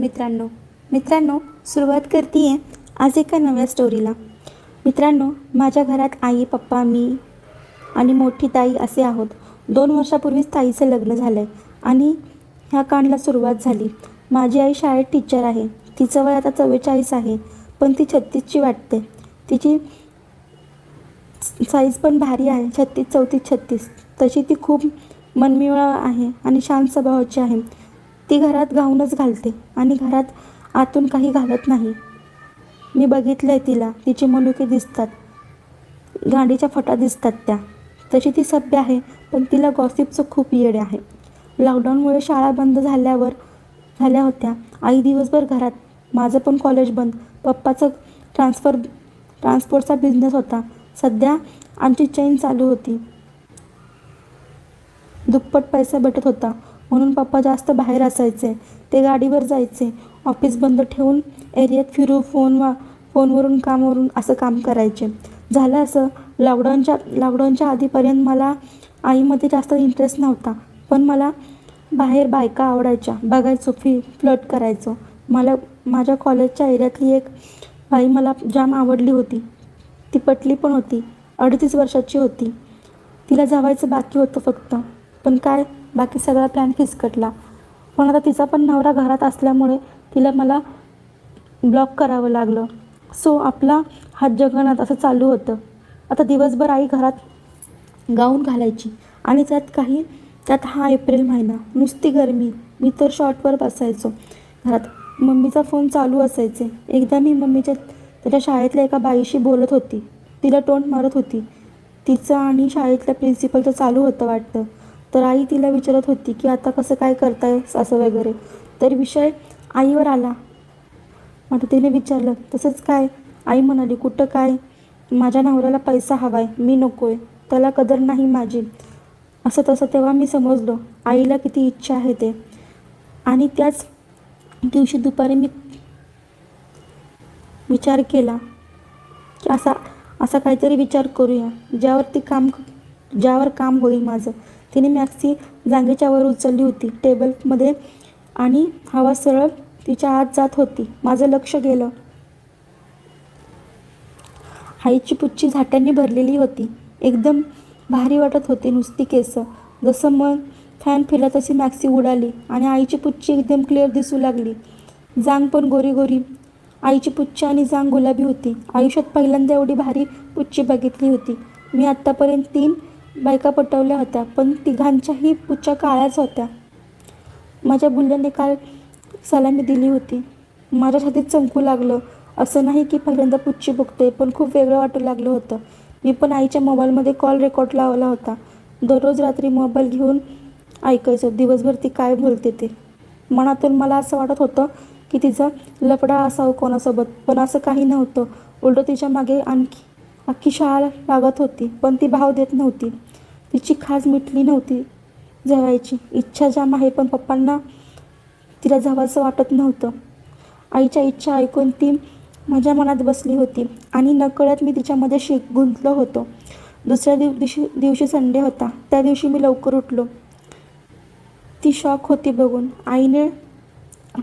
मित्रांनो मित्रांनो सुरुवात करते आहे आज एका नव्या स्टोरीला मित्रांनो माझ्या घरात आई पप्पा मी आणि मोठी ताई असे आहोत. दोन वर्षापूर्वीच ताईचं लग्न झालं आहे आणि ह्या कांडला सुरुवात झाली. माझी आई शाळेत टीचर आहे. तिचं वय आता चव्वेचाळीस आहे पण ती छत्तीसची वाटते. तिची साईज पण भारी आहे छत्तीस चौतीस छत्तीस. तशी ती खूप मनमिळा आहे आणि शांत स्वभावाची आहे. ती घरात गाऊनच घालते आणि घरात आतून काही घालत नाही. मी बघितलं आहे तिला. तिचे मनुके दिसतात. गाडीच्या फटा दिसतात त्या. तशी ती सभ्य आहे पण तिला गॉसिपचं खूप येड आहे. लॉकडाऊनमुळे शाळा बंद झाल्यावर झाल्या होत्या. आई दिवसभर घरात. माझं पण कॉलेज बंद. पप्पाचं ट्रान्सफर ट्रान्सपोर्टचा बिझनेस होता. सध्या आमची चैन चालू होती. दुप्पट पैसा भेटत होता. म्हणून पप्पा जास्त बाहेर असायचे. ते गाडीवर जायचे. ऑफिस बंद ठेवून एरियात फिरू फोन वा फोनवरून कामवरून असं काम करायचे. झालं असं लॉकडाऊनच्या लॉकडाऊनच्या आधीपर्यंत मला आईमध्ये जास्त इंटरेस्ट नव्हता. पण मला बाहेर बायका आवडायच्या. बघायचो फी फ्लट करायचो. मला माझ्या कॉलेजच्या एरियातली एक बाई मला जाम आवडली होती. ती पटली पण होती. अडतीस वर्षाची होती. तिला जावायचं बाकी होतं फक्त. पण काय बाकी सगळा प्लॅन फिसकटला. पण आता तिचा पण नवरा घरात असल्यामुळे तिला मला ब्लॉक करावं लागलं. सो आपला हात जगण्यात असं चालू होतं. आता दिवसभर आई घरात गाऊन घालायची आणि त्यात काही त्यात हा एप्रिल महिना नुसती गरमी. मी तर शॉर्टवर बसायचो. घरात मम्मीचा फोन चालू असायचे. एकदा मी मम्मीच्या त्याच्या शाळेतल्या एका बाईशी बोलत होती. तिला तोंड मारत होती. तिचं आणि शाळेतल्या प्रिन्सिपलचं चालू होतं वाटतं. तर आई तिला विचारत होती की आता कसं काय करताय असं वगैरे? तर विषय आईवर आला. मग तिने विचारलं तसंच काय? आई म्हणाली कुठं काय? माझ्या नवऱ्याला पैसा हवाय मी नकोय त्याला कदर नाही माझी. असं तसं तेव्हा मी समजलो आईला किती इच्छा आहे ते. आणि त्याच दिवशी दुपारी मी विचार केला की असा असा काहीतरी विचार करूया ज्यावरती काम ज्यावर काम होईल माझं. तिने मॅक्सी जांगेच्या वर उचलली होती. टेबलमध्ये आणि हवा सरळ तिच्या आत जात होती. माझं लक्ष गेलं. आईची पुच्ची झाट्यांनी भरलेली होती. एकदम भारी वाटत होती नुसती केस. जसं मग फॅन फिरला तशी मॅक्सी उडाली आणि आईची पुच्ची एकदम क्लिअर दिसू लागली. जांग पण गोरी गोरी. आईची पुच्ची आणि जांग गुलाबी होती. आयुष्यात पहिल्यांदा एवढी भारी पुच्ची बघितली होती. मी आत्तापर्यंत तीन बायका पटवल्या होत्या पण तिघांच्याही पुच्छ्या काळ्याच होत्या. माझ्या बुल्ल्याने काल सलामी दिली होती. माझ्या छातीत चमकू लागलं. असं नाही की पहिल्यांदा पुच्ची बघते पण खूप वेगळं वाटू लागलं होतं. मी पण आईच्या मोबाईलमध्ये कॉल रेकॉर्ड लावला होता. दररोज रात्री मोबाईल घेऊन ऐकायचं. दिवसभर ती काय बोलते ते. मनातून मला असं वाटत होतं की तिचा लफडा असावं कोणासोबत पण असं काही नव्हतं. उलटं तिच्यामागे आणखी अख्खी शाळा लागत होती पण ती भाव देत नव्हती. तिची खाज मिटली नव्हती. जवायची इच्छा जाम आहे पण पप्पांना तिला जावंसं वाटत नव्हतं. आईच्या इच्छा ऐकून ती माझ्या मनात बसली होती आणि नकळत मी तिच्यामध्ये शिक गुंतलो होतो. दुसऱ्या दिव दिवशी दिवशी संडे होता. त्या दिवशी मी लवकर उठलो. ती शॉक होती बघून. आईने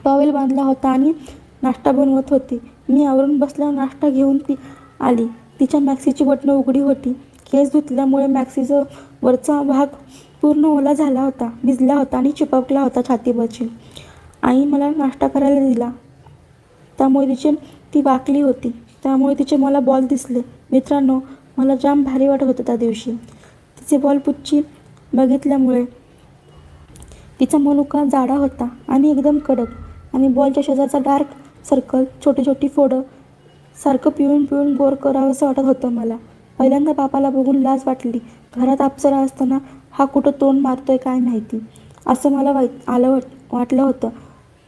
टॉवेल बांधला होता आणि नाश्ता बनवत होती. मी आवरून बसल्यावर नाश्ता घेऊन ती आली. तिच्या मॅक्सीची बटणं उघडी होती. केस धुतल्यामुळे मॅक्सीचा वरचा भाग पूर्ण ओला झाला होता भिजला होता आणि चिपकला होता छातीवरची आई मला नाश्ता करायला दिला. त्यामुळे तिची ती वाकली होती. त्यामुळे तिचे मला बॉल दिसले. मित्रांनो मला जाम भारी वाटत होतं त्या दिवशी. तिचे बॉल पुच्ची बघितल्यामुळे तिचा मनुका जाडा होता आणि एकदम कडक आणि बॉलच्या शेजारचा डार्क सर्कल छोटी छोटी फोडं सारखं पिऊन पिऊन बोर करावं करावंसं वाटत होतं मला. पहिल्यांदा बापाला बघून लाज वाटली. घरात अप्सरा असताना हा कुठं तोंड मारतोय काय माहिती? असं मला वाईट आलं वाट वाटलं होतं.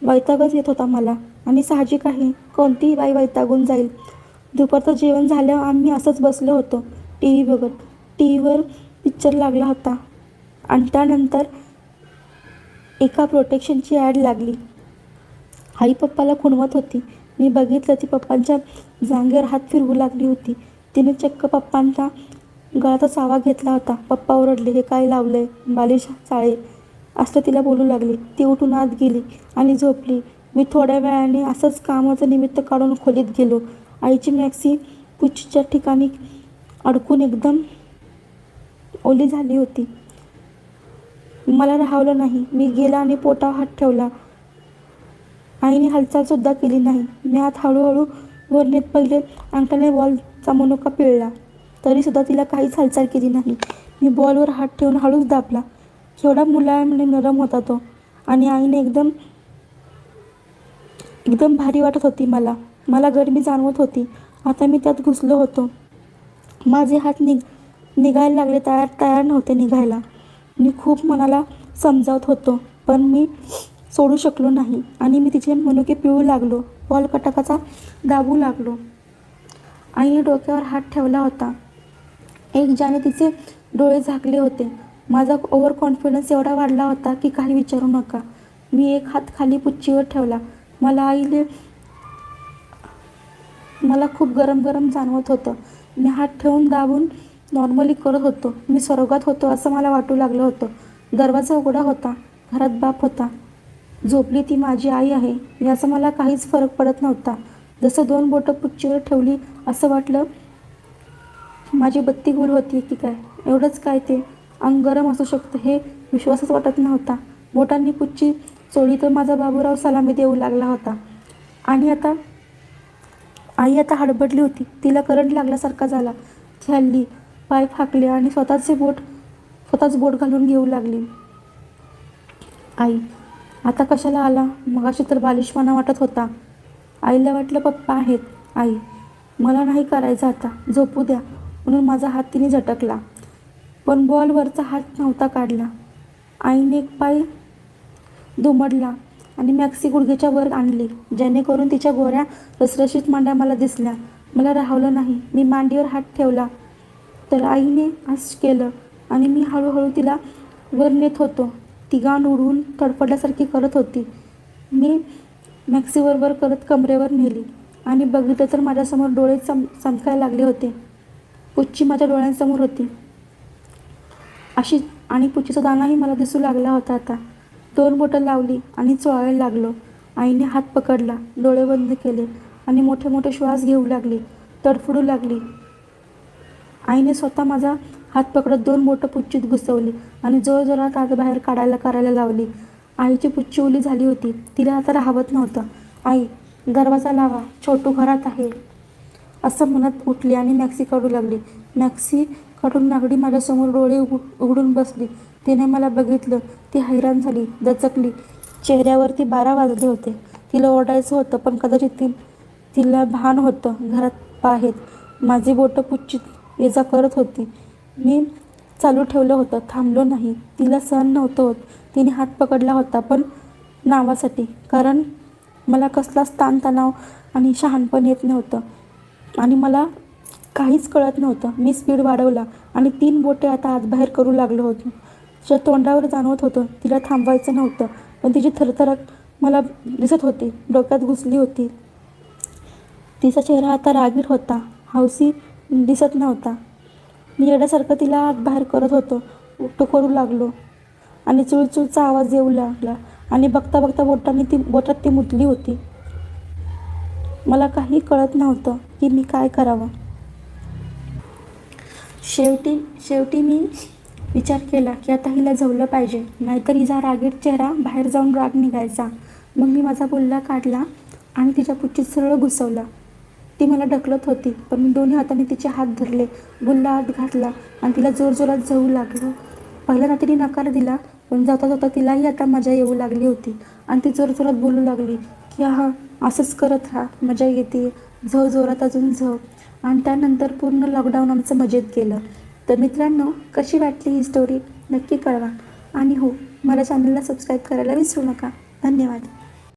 वैतागच येत होता मला. आणि साहजिक आहे. कोणतीही बाई वैतागून जाईल. दुपारचं जेवण झाल्यावर आम्ही असंच बसलो होतो. टी व्ही बघत. टी व्हीवर पिक्चर लागला होता. आणि त्यानंतर एका प्रोटेक्शनची ॲड लागली. आई पप्पाला खुणवत होती. मी बघितलं ती पप्पांच्या जांगेवर हात फिरवू लागली होती. तिने चक्क पप्पांचा गळाचा चावा घेतला होता. पप्पा ओरडले हे काय लावलंय? बालिश चाळे असं तिला बोलू लागली. ती उठून आत गेली आणि झोपली. मी थोड्या वेळाने असंच कामाचं निमित्त काढून खोलीत गेलो. आईची मॅक्सी पुच्छच्या ठिकाणी अडकून एकदम ओली झाली होती. मला राहावलं नाही. मी गेला आणि पोटावर हात ठेवला. आईने हालचालसुद्धा केली नाही. मी आत हळूहळू वर पहिले अंगठाने बॉलचा मनोका पिळला. तरीसुद्धा तिला काहीच हालचाल केली नाही. मी बॉलवर हात ठेवून हळूच दाबला. केवढा मुलायम आणि नरम होता तो आणि आईने एकदम एकदम भारी वाटत होती मला. मला गरमी जाणवत होती. आता मी त्यात घुसलो होतो. माझे हात निघ निघायला लागले तयार तयार नव्हते निघायला. मी खूप मनाला समजावत होतो. पण मी सोडू शकलो नाही. आणि मी तिचे मनुके पिळू लागलो. बॉल कटकाचा दाबू लागलो. आईने डोक्यावर हात ठेवला होता. एक ज्याने तिचे डोळे झाकले होते. माझा ओव्हर कॉन्फिडन्स एवढा वाढला होता की काही विचारू नका. मी एक हात खाली पुच्चीवर ठेवला. मला आईने मला खूप गरम गरम जाणवत होतं. मी हात ठेवून दाबून नॉर्मली करत होतो. मी स्वर्गात होतो असं मला वाटू लागलं होतं. दरवाजा उघडा होता. घरात बाप होता. झोपली ती माझी आई आहे. याचा मला काहीच फरक पडत नव्हता. जसं दोन बोटं पुच्चीवर ठेवली असं वाटलं माझी बत्ती गुल होती की काय? एवढंच काय ते? अंग गरम असू शकतं हे विश्वासच वाटत नव्हता. बोटांनी पुच्ची चोळी तर माझा बाबूराव सलामी देऊ लागला होता. आणि आता? आई आता हडबडली होती. तिला करंट लागल्यासारखा झाला. ती हल्ली पाय फाकले आणि स्वतःचे बोट स्वतःच बोट घालून घेऊ लागली. आई आता कशाला आला? मगाशी तर बालिशपणा वाटत होता. आईला वाटलं पप्पा आहेत. आई मला नाही करायचं आता. झोपू द्या. म्हणून माझा हात तिने झटकला. पण बॉलवरचा हात नव्हता काढला. आईने एक पाय दुमडला आणि मॅक्सी गुडघेच्या वर आणली जेणेकरून तिच्या गोऱ्या रसरशीत मांड्या मला दिसल्या. मला राहवलं नाही. मी मांडीवर हात ठेवला. तर आईने आज केलं आणि मी हळूहळू तिला वर नेत होतो. ती उडवून तडफडल्यासारखी करत होती. मी मॅक्सीवरवर करत कमरेवर नेली आणि बघितलं तर माझ्यासमोर डोळे चम चमकायला लागले होते. पुच्ची माझ्या डोळ्यांसमोर होती. अशी आणि पुच्चीचा दाणाही मला दिसू लागला होता आता. दोन बोटं लावली आणि चोळायला लागलो. आईने हात पकडला डोळे बंद केले आणि मोठे मोठे श्वास घेऊ लागले तडफडू लागली. आईने स्वतः माझा हात पकडत दोन बोटं पुच्छीत घुसवली आणि जोरजोरात आत बाहेर काढायला करायला लावली. आईची पुच्छी ओली झाली होती. तिला आता राहवत नव्हतं. आई दरवाजा लावा. छोटू घरात आहे. असं म्हणत उठली आणि मॅक्सी काढू लागली. मॅक्सी काढून नागडी माझ्यासमोर डोळे उघ उघडून बसली. तिने मला बघितलं. ती हैराण झाली दचकली. चेहऱ्यावरती बारा वाजले होते. तिला ओरडायचं होतं पण कदाचित ती तिला भान होतं. घरात आहेत. माझी बोटं पुच्चित ये जा करत होती. मी चालू ठेवलं होतं थांबलो नाही. तिला सहन नव्हतं होत. तिने हात पकडला होता पण नावासाठी. कारण मला कसलाच ताणतणाव आणि शहाणपण येत नव्हतं. आणि मला काहीच कळत नव्हतं. मी स्पीड वाढवला आणि तीन बोटे आता आत बाहेर करू लागलो होतो. तिच्या तोंडावर जाणवत होतं. तिला थांबवायचं नव्हतं पण तिची थरथरक मला दिसत होती. डोक्यात घुसली होती. तिचा चेहरा आता रागीट होता. हौसी दिसत नव्हता. मी येण्यासारखं तिला आत बाहेर करत होतो. उलटं करू लागलो. आणि चुळचुळचा आवाज येऊ लागला. आणि बघता बघता बोटांनी ती बोटात ती मुतली होती. मला काही कळत नव्हतं की मी काय करावं. शेवटी शेवटी मी विचार केला की आता हिला जवलं पाहिजे. नाहीतर हिचा रागीट चेहरा बाहेर जाऊन राग निघायचा. मग मी माझा बोलला काढला आणि तिच्या पुच्चीत सरळ घुसवला. ती मला ढकलत होती. पण मी दोन्ही हाताने तिचे हात धरले. गुल्ला हात घातला आणि तिला जोरजोरात जाऊ लागलो. पहिल्यांदा तिने नकार दिला पण जाता जाता तिलाही आता मजा येऊ लागली होती. आणि ती जोरजोरात बोलू लागली की हा असंच करत राहा. मजा येते. झव जोरात अजून झव आणि त्यानंतर पूर्ण लॉकडाऊन आमचं मजेत गेलं. तर मित्रांनो कशी वाटली ही स्टोरी नक्की कळवा. आणि हो मला चॅनलला सबस्क्राईब करायला विसरू नका. धन्यवाद.